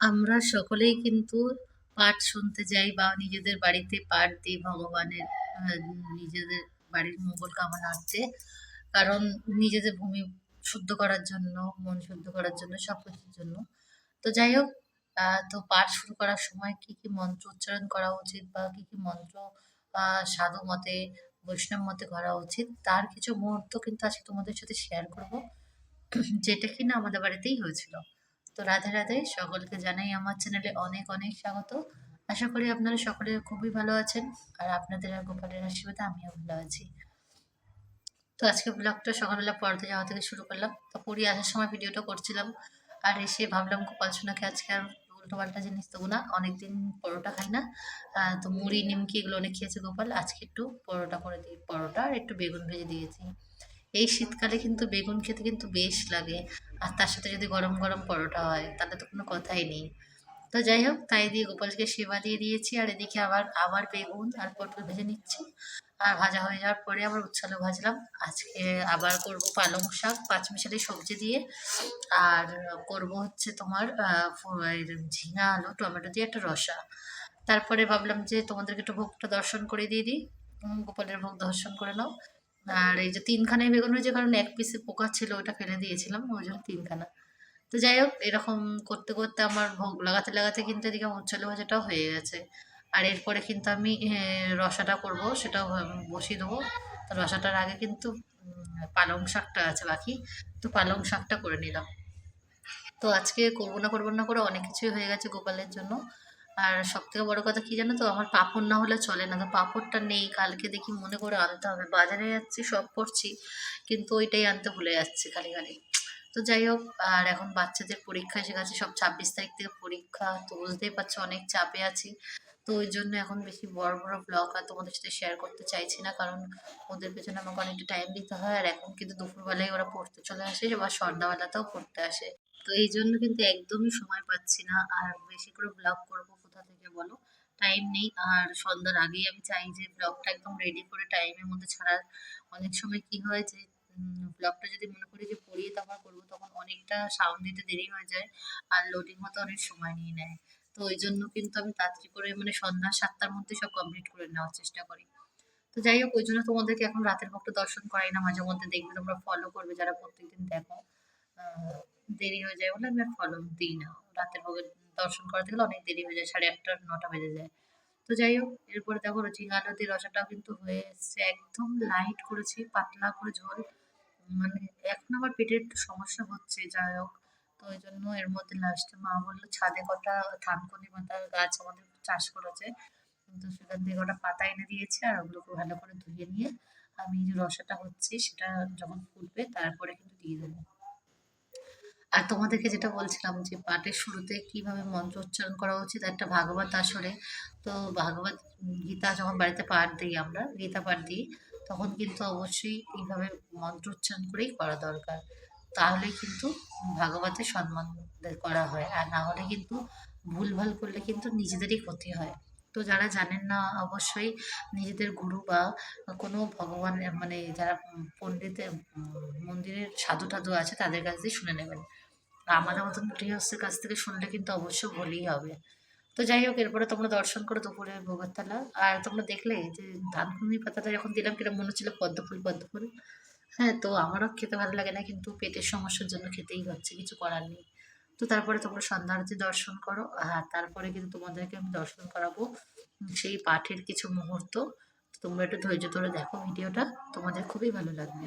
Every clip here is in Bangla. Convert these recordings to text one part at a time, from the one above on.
আমরা সকলেই কিন্তু পাঠ শুনতে যাই বা নিজেদের বাড়িতে পাঠ দিই ভগবানের নিজেদের বাড়ির মঙ্গল কামনার্থে কারণ নিজেদের ভূমি শুদ্ধ করার জন্য, মন শুদ্ধ করার জন্য সব কিছুর জন্য। তো যাই হোক তো পাঠ শুরু করার সময় কি কি মন্ত্র উচ্চারণ করা উচিত বা কি কি মন্ত্র সাধু মতে, বৈষ্ণব মতে করা উচিত, তার কিছু মুহূর্ত কিন্তু আজকে তোমাদের সাথে শেয়ার করব, যেটা কিনা আমাদের বাড়িতেই হয়েছিল। তো রাধে রাধে, সকলকে জানাই আমার চ্যানেলে অনেক অনেক স্বাগত। আশা করি আপনারা সকলে খুবই ভালো আছেন আর আপনাদের গোপালের আশীর্বাদে আমিও ভালো আছি। তো আজকে ব্লগটা সকালবেলা পড়তে যাওয়া থেকে শুরু করলাম। তো পুরী আসার সময় ভিডিওটা করছিলাম আর এসে ভাবলাম গোপাল সোনাকে আজকে আর উল্টো পাল্টা জিনিস দেবো না, অনেকদিন পরোটা খাই না। তো মুড়ি, নিমকি এগুলো অনেক খেয়েছে গোপাল, আজকে একটু পরোটা করে দিই, পরোটা আর একটু বেগুন ভেজে দিয়েছি। এই শীতকালে কিন্তু বেগুন খেতে কিন্তু বেশ লাগে। আর তার সাথে যদি গরম গরম পরোটা হয়, তাহলে তো কোনো কথাই নেই। তো যাই হোক, তাই দিয়ে গোপালকে সেবা দিয়ে দিয়েছি। আর এদিকে আবার আবার বেগুন আর পটল ভেজে নিচ্ছি। আর ভাজা হয়ে যাওয়ার পরে আবার উচ্ছালো ভাজলাম। আজকে আবার করব পালং শাক, পাঁচমিশালি সবজি দিয়ে। আর করব হচ্ছে তোমার ঝিঙা, আলু, টমেটো দিয়ে একটা রসা। তারপরে ভাবলাম যে তোমাদেরকে একটু ভোগটা দর্শন করে দিয়ে দিই। গোপালের ভোগ দর্শন করে নাও। আর এই যে তিনখানায় বেগুন হয়েছে, কারণ এক পিসে পোকা ছিল ওটা ফেলে দিয়েছিলাম, ওই জন্য তিনখানা। তো যাই হোক, এরকম করতে করতে আমার ভোগ লাগাতে লাগাতে কিন্তু এদিকে উচ্ছালো ভাজাটাও হয়ে গেছে। আর এরপরে কিন্তু আমি রসাটা করব, সেটাও বসিয়ে দেবো। তো রসাটার আগে কিন্তু পালং শাকটা আছে বাকি, তো পালং শাকটা করে নিলাম। তো আজকে করব না করব না করে অনেক কিছুই হয়ে গেছে গোপালের জন্য। আর সব থেকে বড় কথা কি জানো তো? আমার পাঁপড় না হলে চলে না। তো পাঁপড়টা নেই, কালকে দেখি মনে করে আনতে হবে। বাজারে যাচ্ছি, সব করছি, কিন্তু ওইটাই আনতে ভুলে যাচ্ছি খালি খালি। তো যাই হোক, আর এখন বাচ্চাদের পরীক্ষা এসে গেছে, সব ছাব্বিশ তারিখ থেকে পরীক্ষা, তো বুঝতেই পারছ অনেক চাপে আছি। তো ওই জন্য এখন বেশি বড় বড় ব্লগ আর তোমাদের সাথে শেয়ার করতে চাইছি না, কারণ ওদের পেছনে আমাকে অনেকটা টাইম দিতে হয়। আর এখন কিন্তু দুপুরবেলায় ওরা পড়তে চলে আসে বা সন্ধ্যাবেলাতেও পড়তে আসে। তো এই জন্য কিন্তু একদমই সময় পাচ্ছি না। আর বেশি করে ব্লগ করব কোথা থেকে বলো? টাইম নেই। আর সন্ধ্যার আগেই আমি চাই যে ব্লগটা একদম রেডি করে টাইমের মধ্যে ছাড়ার। অনেক সময় কি হয় যে ব্লগটা যদি মনে করি যে পড়িয়ে তারপর করব, তখন অনেকটা সাউন্ড দিতে দেরি হয়ে যায় আর লোডিং হতে অনেক সময় নিয়ে নেয়। তো ওই জন্য কিন্তু আমি তাড়াতাড়ি করে মানে সন্ধ্যা সাতটার মধ্যে সব কমপ্লিট করে নেওয়ার চেষ্টা করি। তো যাই হোক, ওই জন্য তোমাদেরকে এখন রাতের ভক্ত দর্শন করাই না, মাঝে মধ্যে দেখবে তোমরা ফলো করবে যারা প্রত্যেকদিন দেখো। দেরি হয়ে যায়। বলে আমি আর ফলো দিই না। রাতের ভোগের দর্শন করাতে গেলে অনেক দেরি হয়ে যায়, সাড়ে আটটা, নটা বেজে যায়। তো যাই হোক, এরপরে দেখো ঝিঙা আলু দিয়ে রসাটাও কিন্তু হয়ে এসছে একদম লাইট করেছি, পাতলা করে ঝোল। মানে এখন আমার পেটের একটু সমস্যা হচ্ছে, যাই হোক। তো ওই জন্য এর মধ্যে লাস্টে মা বলল, ছাদে কটা থানকুনি পাতার গাছ আমাদের চাষ করেছে। তো সেখান থেকে কটা পাতা এনে দিয়েছে আর ওগুলোকে ভালো করে ধুয়ে নিয়ে আমি যে রসাটা হচ্ছে সেটা যখন ফুটবে তারপরে কিন্তু দিয়ে দেবো। আর তোমাদেরকে যেটা বলছিলাম যে পাঠের শুরুতে কীভাবে মন্ত্র উচ্চারণ করা উচিত একটা ভাগবত আসরে, তো ভাগবত গীতা যখন বাড়িতে পাঠ দিই আমরা, গীতা পাঠ দিই, তখন কিন্তু অবশ্যই এইভাবে মন্ত্র উচ্চারণ করেই করা দরকার। তাহলে কিন্তু ভাগবতের সম্মান করা হয়। আর না হলে কিন্তু ভুলভাল করলে কিন্তু নিজেদেরই ক্ষতি হয়। তো যারা জানেন না, অবশ্যই নিজেদের গুরু বা কোনো ভগবান মানে যারা পণ্ডিতের মন্দিরের সাধু টাধু আছে, তাদের কাছ দিয়ে শুনে নেবেন। আমাদের মতন গৃহস্থের কাছ থেকে শুনলে কিন্তু অবশ্য ভুলই হবে। তো যাই হোক, এরপরে তোমরা দর্শন করো দুপুরে ভোগের থালা আর তোমরা দেখলে যে ধানকুনি পাতাটা যখন দিলাম, কিরম মনে হচ্ছিল পদ্ম ফুল পদ্ম ফুল হ্যাঁ তো আমারও খেতে ভালো লাগে না, কিন্তু পেটের সমস্যার জন্য খেতেই হচ্ছে, কিছু করার নেই। তো তারপরে তোমরা সন্ধ্যা আরতি দর্শন করো। আর তারপরে কিন্তু তোমাদেরকে আমি দর্শন করাবো সেই পাঠের কিছু মুহূর্ত। তোমরা একটু ধৈর্য ধরে দেখো ভিডিওটা, তোমাদের খুবই ভালো লাগবে।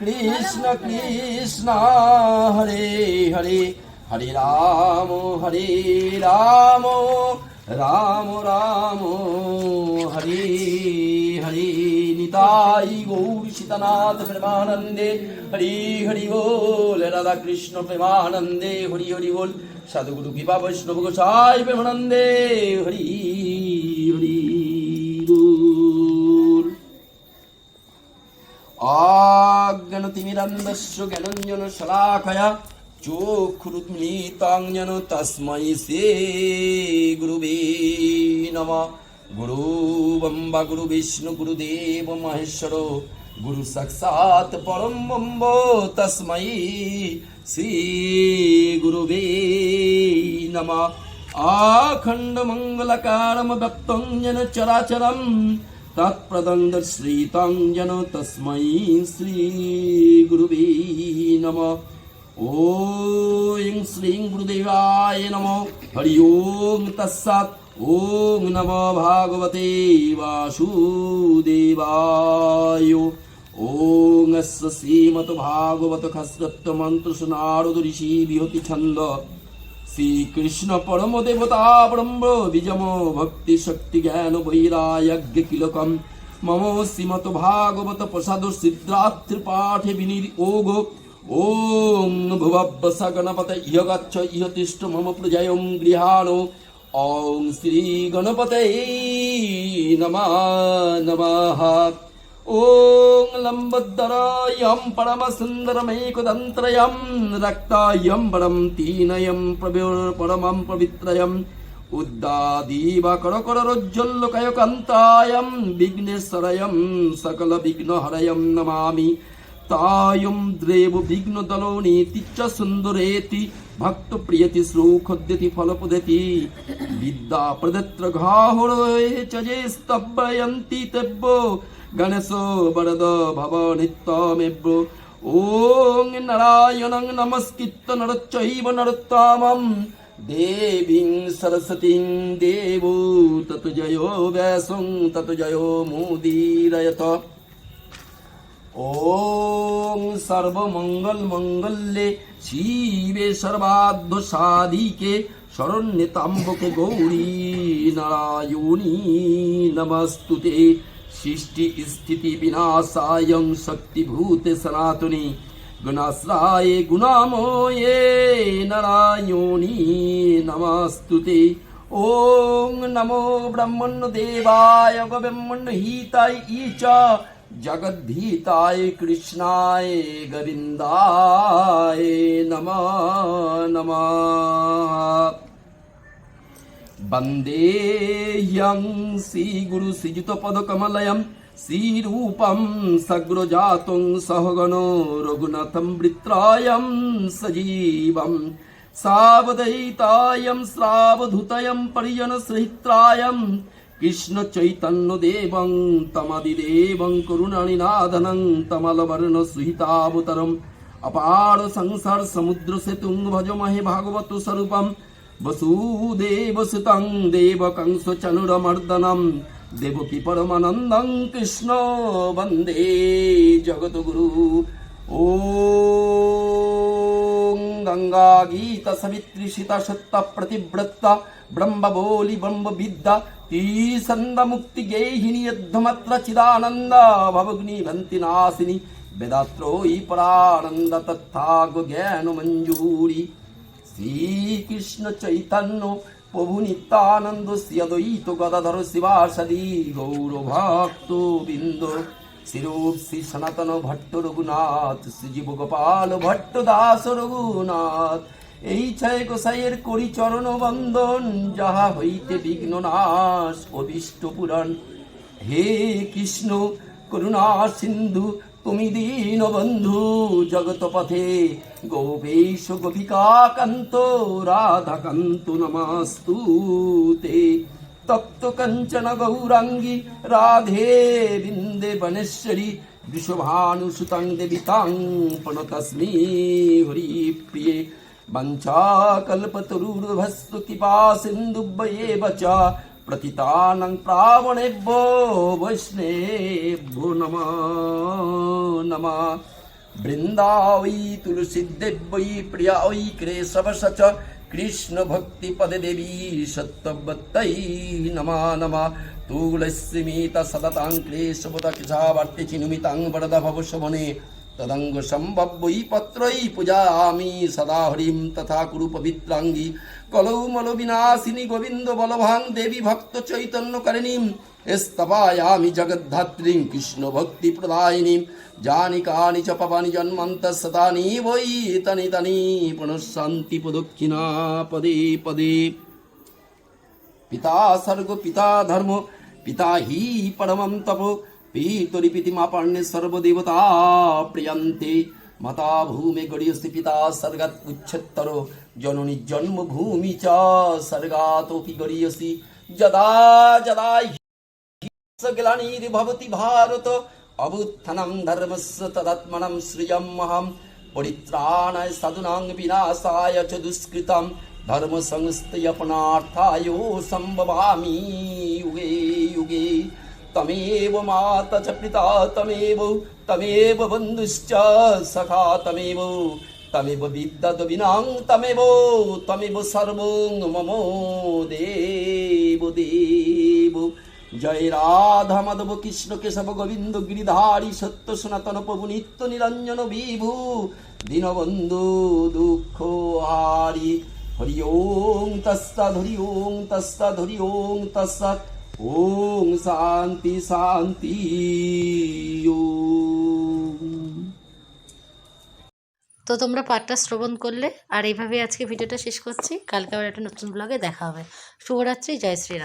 কৃষ্ণ কৃষ্ণ হরে হরে হরে রাম হরে রাম রাম রাম, হরে হরে। নিতাই গৌর সীতানাথ প্রেমানন্দে, হরি হরি বল রাধা কৃষ্ণ প্রেমানন্দে, হরি হরি বল। সাধুগুরু কৃপা বৈষ্ণব গোসাই প্রেমানন্দে, হরি জ্ঞানঞ্জন শলাকয়া চক্ষুরুন্মিলিতাঞ্জন তস্मै শ্রী গুরুবে নম গুরু বম্বা গুরু বিষ্ণু গুরুদেব মহেশ্বর গুরু সাক্ষাৎ পরম বম্ব শ্রী গুরুবে নম আখণ্ড মঙ্গলকারম ব্যক্তং যেন চরাচরম তৎপ্রদং শ্রীতং যেন তস্मै শ্রী গুরুবে নম ওং শ্রীং গুরুদেবায় নম হরি ওং তৎসৎ ওং নম ভাগবতে বাসুদেবায় ওং অস্য শ্রীমত ভাগবত খস্রত্ব মন্ত্র সুনারদ ঋষি বিহতি ছন্দ শ্রীকৃষ্ণ পরম দেবতা ব্রহ্ম বিজম ভক্তি শক্তি জ্ঞান বৈরাগ্য কিলকম মম শ্রীমত ভাগবত প্রসাদ সিদ্ধাত্রি পাঠে বিনিয়োগ। ওং ভুবব্বস গণপত ইহ গচ্ছ ইহ তিষ্ঠ মম প্রজয়ং গৃহাণো। ওং শ্রী গণপতে নমঃ নমঃ। ఓం లంబద్ధరాయం పరమసుందరమైకుతంత్రయం రక్తాయం పరం తీనయం పరమం పవిత్రయం. ఉద్దాదీవ కరకరరొజ్జల్లుకయకంతాయం విఘ్నేశ్వరయం సకల విఘ్నహరయం నమామి. తాయం ద్రేవు విఘ్నదలో నీతిచ్చ సుందరేతి భక్త ప్రియతి శ్రోఖద్యతి ఫలపుదతి. విద్యా ప్రదత్ర గాహురే చజే స్తబ్బయంతి తెబ్బో গণেশ বরদ ভব নিত্যমেব্য ওং নারায়ণং নমস্কৃত্য নরচৈব নরোত্তমম দেবীং সরস্বতীং দেবো তত জয় ব্যাসং তত জয় মুদীরয়ত ওং সর্বমঙ্গল মঙ্গলে শিবে সর্বাধ্য সাধিকে শরণ্যে তাম্বকে গৌরী নারায়ণী নমস্তুতে সৃষ্টি স্থিতি বিনাশায়ং শক্তিভূতে সনাতনী। গুণাশ্রায়ে গুণাময়ে নারায়ণী নমস্তুতে। ওং নমো ব্রহ্মণ্য দেবায় ব্রহ্মণ্য হিতায় ইচ জগদ্ধিতায় কৃষ্ণায় গোবিন্দায় নম নমঃ। বন্দেহ্যং শ্রীগুরু শ্রীযুত পদকমলয়ম শ্রীরূপম সগ্রজাতং সহগণ রঘুনাথম বৃত্রায়ম সজীবম সাবদয়িতায়ম শ্রাবধুতয়ম পরিজন সহিত্রায়ম কৃষ্ণ চৈতন্য দেবং তমাদিদেবং করুণানিনাদনং তমলবর্ণ সুহিতাবতরম অপার সংসার সমুদ্র সেতুং ভজমহে ভাগবত স্বরূপম বসুদেবসুতং দেবকং সচনুরমর্দনম দেবকী পরমানন্দং কৃষ্ণ বন্দে জগদ্গুরু ও গঙ্গা গীতা সবিত্রী সীতা সত্তা প্রতিব্রতা ব্রহ্মবোলি ব্রহ্মবিদ্যা তীসন্দ মুক্তি গেহিনী যদ্ধমাত্র চিদানন্দ ভবগ্নি ভন্তি নাশিনী বেদাত্রয়ী পরানন্দ তথা জ্ঞান মঞ্জুরি শ্রীকৃষ্ণ চৈতন্য প্রভু নিত্যানন্দ শ্রী অদ্বৈত গদাধর শিবাসাদি গৌর ভক্ত বৃন্দ। শিরূপ শ্রী সনাতন ভট্ট রঘুনাথ শ্রীজীব গোপাল ভট্ট দাস রঘুনাথ, এই ছয় গোসাইয়ের করি চরণ বন্দন, যাহা হইতে বিঘ্ন নাশ, অভিষ্ট পুরাণ। হে কৃষ্ণ, করুণা সিন্ধু তুমি দীন বন্ধু জগত পথে গোপেশ গোপিকা কান্ত রাধা কান্ত নমস্তুতে তপ্ত কাঞ্চন গৌরাঙ্গী রাধে বৃন্দে বনেশ্বরী বৃষভানুসুতাং দেবী তাং প্রণতস্মি হরি প্রিয়ে वञ्चाकल्पतरुर्भस्तु कृपा सिन्धुभ्येव च প্রতিতানং প্রাবণেব্য বৈষ্ণেভ্যো নম নম বৃন্দাবৈ তুলসীদেব্যই প্রিয়া ওই ক্রেশবশ চ কৃষ্ণ ভক্তি পদ দেবী সত্যবত্তৈ নমা নমা তুলসীমিত সদতাং ক্লেশবত কিশাবার্তি চিনুমিতাং বরদ ভব শোভনে তদঙ্গ সম্ভব্যৈ পত্রৈ পূজামি সদা হরিম তথা কুরু পবিত্রাঙ্গী কলৌ মল বিনাশিনী গোবিন্দ বলভাং দেবী ভক্ত চৈতন্য কারিণীম স্তবায়ামি জগদ্ধাত্রীং কৃষ্ণ ভক্তি প্রদায়িনীম যানি কানি চ পাপানি জন্মন্ত সদানি বৈ তনি তনি পুনঃশান্তি প্রদক্ষিণা পদে পদে পিতা স্বর্গ পিতা ধর্ম পিতা হি পরমম তপ পিতরি পিতিমাপর্ণে সর্বদেবতা প্রিয়ন্তে মাতা ভূমে গড়িয়সি পিতা স্বর্গাৎ উচ্ছেত্তর জননী জন্মভূমি চ স্বর্গাতপি গড়িয়সি যদা যদা গ্লানির্ভবতি ভারত অবুত্থাनं ধর্মস্য তদাত্মनं শ্রিয়মহম পরিত্রাণায় সাধুনাং বিনাশায় চ দুষ্কৃতম ধর্ম সংস্থয়পনার্থায় সম্ভবামি যুগে যুগে তমেব মাতা চ পিতা তমেব তমেব বন্ধুশ্চ সখা তমেব তমেব বিদ্যা বিনাং তমেব তমেব সর্বং মম দেব দেব জয় রাধা মাধব কৃষ্ণ কেশব গোবিন্দ গিরিধারী সত্য সনাতন প্রভু নিত্য নিরঞ্জন বিভু দীনবন্ধু দুঃখ হারি হরি ওং তস্তাদ হরি ওং তস্তাদ হরি ওং তস্তাদ ওং শান্তি শান্তি তো তোমরা পাঠটা শ্রবণ করলে, আর এইভাবে আজকে ভিডিওটা শেষ করছি। কালকে আবার একটা নতুন ব্লগে দেখা হবে। শুভরাত্রি, জয় শ্রীরাম।